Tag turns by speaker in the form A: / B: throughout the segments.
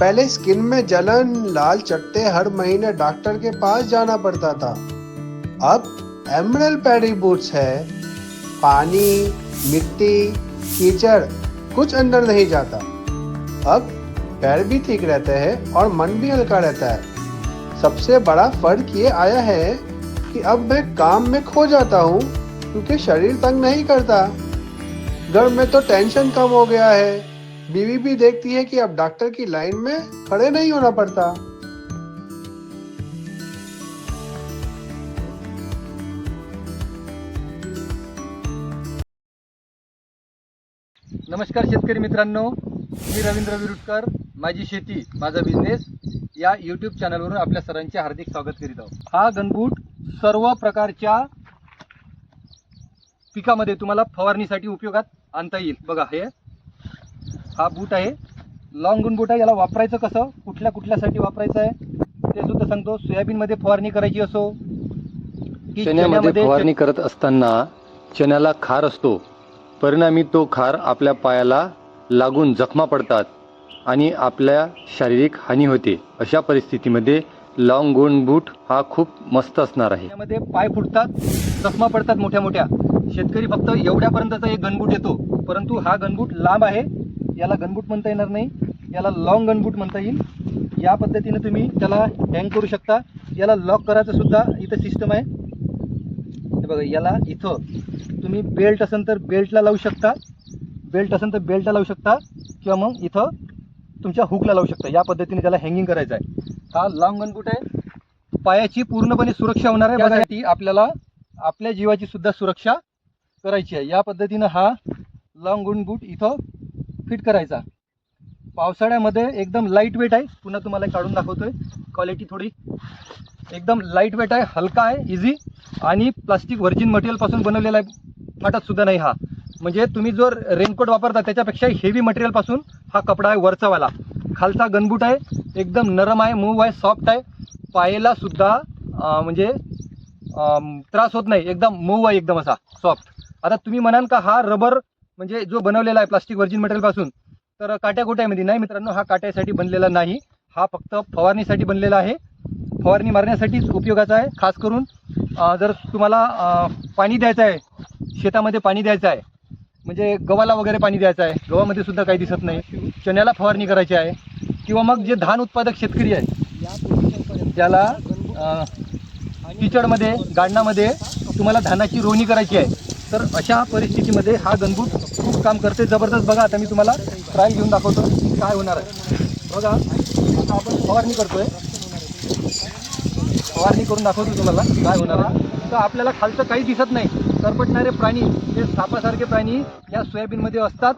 A: पहले स्किन में जलन, लाल चट्टे हर महीने डॉक्टर के पास जाना पड़ता था। अब एमरल पैडी बूट्स है। पानी, मिट्टी, कीचड़, कुछ अंदर नहीं जाता। अब पैर भी ठीक रहते हैं और मन भी हल्का रहता है। सबसे बड़ा फ़र्क ये आया है कि अब मैं काम में खो जाता हूँ, क्योंकि शरीर तंग नहीं करता। घर में तो टेंशन कम हो गया है। बीवी भी देखती है कि अब डॉक्टर की लाइन में खड़े नहीं होना पड़ता।
B: नमस्कार शेतकरी मित्रांनो मी रवींद्र विरुटकर माझी शेती माझा बिझनेस या यूट्यूब चॅनलवरून आपल्या सरांचे हार्दिक स्वागत करीत आहोत. हा गनबूट सर्व प्रकारच्या पिकामध्ये तुम्हाला फवारणीसाठी उपयोगात आणता येईल. बघा हे हा बूट आहे. लॉंग गुन बूट आहे. याला वापरायचं कसं? कुठल्या कुठल्यासाठी वापरायचं आहे? ते सुद्धा सांगतो. सोयाबीनमध्ये फवारणी करायची असो की
C: चण्यामध्ये फवारणी करत असताना चण्याला खार असतो. परिणामी तो खार आपल्या पायाला लागून जखमा पडतात आणि आपल्या शारीरिक हानी होते. अशा परिस्थितीमध्ये लॉंग गोन बूट हा खूप मस्त असणार आहे.
B: त्यामध्ये पाय फुटतात जखमा पडतात मोठ्या मोठ्या. शेतकरी फक्त एवढ्यापर्यंतचा एक गनबूट येतो. परंतु हा गनबूट लांब आहे. याला गनबूट म्हणता येणार नाही. याला लॉंग गनबूट म्हणता येईल. या पद्धतीने तुम्ही त्याला हँग करू शकता. याला लॉक करायचं सुद्धा इथं सिस्टम आहे. हे बघा याला इथं तुम्ही बेल्ट असेल तर बेल्टला लावू शकता. बेल्ट असेल तर बेल्टला लावू शकता. किंवा मग इथं तुमच्या हुकला लावू शकता. या पद्धतीने त्याला हँगिंग करायचं आहे. हा लॉंग गनबूट आहे. पायाची पूर्णपणे सुरक्षा होणार आहे. त्यासाठी आपल्याला आपल्या जीवाची सुद्धा सुरक्षा करायची आहे. या पद्धतीनं हा लॉंग गुण बूट इथं फिट करायचा. पावसाळ्यामध्ये एकदम लाइट वेट आहे. पुन्हा तुम्हाला काढून दाखवतोय. क्वालिटी थोडी. एकदम लाइट वेट आहे हलका आहे इझी आणि प्लास्टिक व्हर्जिन मटेरियलपासून बनवलेला आहे. फाटत सुद्धा नाही हा. म्हणजे तुम्ही जो रेनकोट वापरता त्याच्यापेक्षा हेवी मटेरियलपासून हा कपडा आहे वरचावाला खालचा गनबूट आहे. एकदम नरम आहे मूव आहे सॉफ्ट आहे. पायाला सुद्धा म्हणजे त्रास होत नाही. एकदम मूव आहे एकदम असा सॉफ्ट आता तुम्ही म्हणाल का हा रबर म्हणजे जो बनवलेला आहे प्लास्टिक व्हर्जिन मटेरियलपासून तर काट्या कोट्यामध्ये नाही मित्रांनो हा काट्यासाठी बनलेला नाही. हा फक्त फवारणीसाठी बनलेला आहे. फवारणी मारण्यासाठीच उपयोगाचा आहे. खास करून जर तुम्हाला पाणी द्यायचं आहे शेतामध्ये पाणी द्यायचं आहे म्हणजे गव्हाला वगैरे पाणी द्यायचं आहे गव्हामध्ये सुद्धा काही दिसत नाही चण्याला फवारणी करायची आहे किंवा मग जे धान उत्पादक शेतकरी आहे ज्याला किचडमध्ये गाडणामध्ये तुम्हाला धानाची रोवणी करायची आहे तर अशा परिस्थितीमध्ये हा गणभूत काम करते. जबरदस्त बघा आता मी तुम्हाला ट्रायल घेऊन दाखवतो काय होणार आहे. बघा आता आपण फवारणी करतोय. फवारणी करून दाखवतो तुम्हाला काय होणार आहे. तर आपल्याला खालचं काही दिसत नाही. सरपटणारे प्राणी हे सापासारखे प्राणी या सोयाबीनमध्ये असतात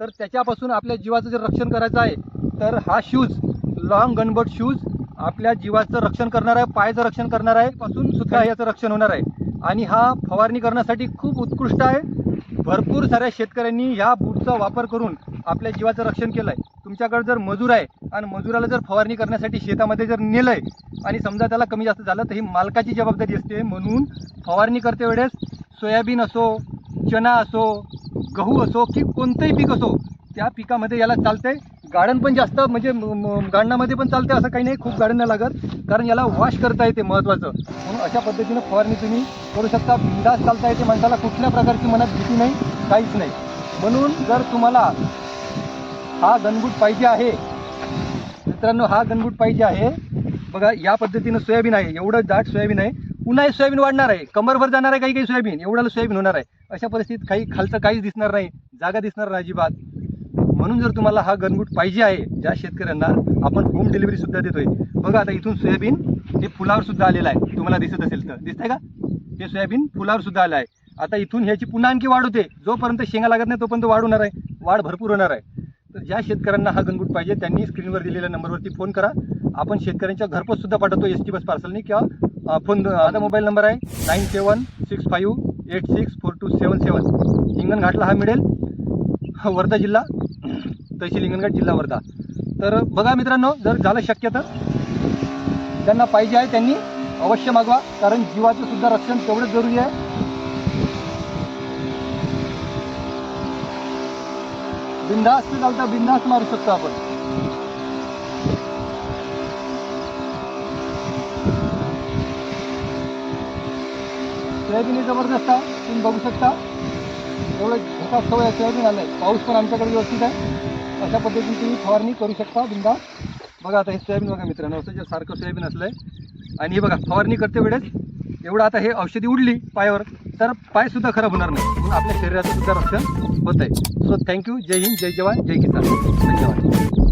B: तर त्याच्यापासून आपल्या जीवाचं जर रक्षण करायचं आहे तर हा शूज लॉंग गनबट शूज आपल्या जीवाचं रक्षण करणार आहे पायाचं रक्षण करणार आहे पासून सुद्धा याचं रक्षण होणार आहे. आणि हा फवारणी करण्यासाठी खूप उत्कृष्ट आहे. भरपूर साऱ्या शेतकऱ्यांनी ह्या बूटचा वापर करून आपल्या जीवाचं रक्षण केलं आहे तुमच्याकडे जर मजूर आहे आणि मजुराला जर फवारणी करण्यासाठी शेतामध्ये जर नेलं आहे आणि समजा त्याला कमी जास्त झालं तर ही मालकाची जबाबदारी असते. म्हणून फवारणी करते वेळेस सोयाबीन असो चना असो गहू असो की कोणतंही पीक असो त्या पिकामध्ये याला चालतंय. गार्डन पण जास्त म्हणजे म- पण चालते असं काही नाही खूप गार्डन नाही लागत. कारण याला वॉश करता येते महत्त्वाचं म्हणून अशा पद्धतीनं फवारणी तुम्ही करू शकता. बिंदास चालता येते माणसाला कुठल्या प्रकारची मनात भीती नाही काहीच नाही. म्हणून जर तुम्हाला हा गनबूट पाहिजे आहे मित्रांनो हा गणबूट पाहिजे आहे बघा या पद्धतीनं सोयाबीन आहे एवढं दाट सोयाबीन आहे. पुन्हा हे सोयाबीन वाढणार आहे. कमरभर जाणार आहे काही काही सोयाबीन एवढ्याला सोयाबीन होणार आहे. अशा परिस्थितीत काही खालचं काहीच दिसणार नाही जागा दिसणार नाही अजिबात. म्हणून जर तुम्हाला हा गनबूट पाहिजे आहे ज्या शेतकऱ्यांना आपण होम डिलिव्हरी सुद्धा देतोय. बघा आता इथून सोयाबीन हे फुलावर सुद्धा आलेलं आहे. तुम्हाला दिसत असेल तर. दिसतंय का? हे सोयाबीन फुलावर सुद्धा आलं आहे. आता इथून ह्याची पुन्हा आणखी वाढ होते. जोपर्यंत शेंगा लागत नाही तोपर्यंत वाढ होणार आहे. वाढ भरपूर होणार आहे. तर ज्या शेतकऱ्यांना हा गनबूट पाहिजे त्यांनी स्क्रीनवर दिलेल्या नंबरवरती फोन करा. आपण शेतकऱ्यांच्या घरपोच सुद्धा पाठवतो एस टी बस पार्सलनी किंवा फोन माझा मोबाईल नंबर आहे nine seven six five eight six four two seven seven. हिंगणघाटला हा मिळेल. वर्धा जिल्हा. तहसील हिंगणघाट जिल्हा वर्धा तर बघा मित्रांनो जर झालं शक्य तर त्यांना पाहिजे आहे त्यांनी अवश्य मागवा कारण जीवाचं सुद्धा रक्षण तेवढंच जरुरी आहे. बिंदास्त चालता बिंदास्त मारू शकतो आपण. सोयाबीन जबरदस्त तुम्ही बघू शकता. एवढं झकास सवय असल्यावर सोयाबीन आलं आहे पाऊस पण आमच्याकडे व्यवस्थित आहे. अशा पद्धतीने तुम्ही फवारणी करू शकता बिंदा. बघा आता हे सोयाबीन बघा मित्रांनो असं जे सारखं सोयाबीन असलं आहे आणि हे बघा फवारणी करते वेळेस. एवढं आता हे औषधी उडली पायावर तर पायसुद्धा खराब होणार नाही. म्हणून आपल्या शरीराचं सुद्धा रक्षण होत आहे सो थँक्यू जय हिंद जय जवान जय किसान. धन्यवाद.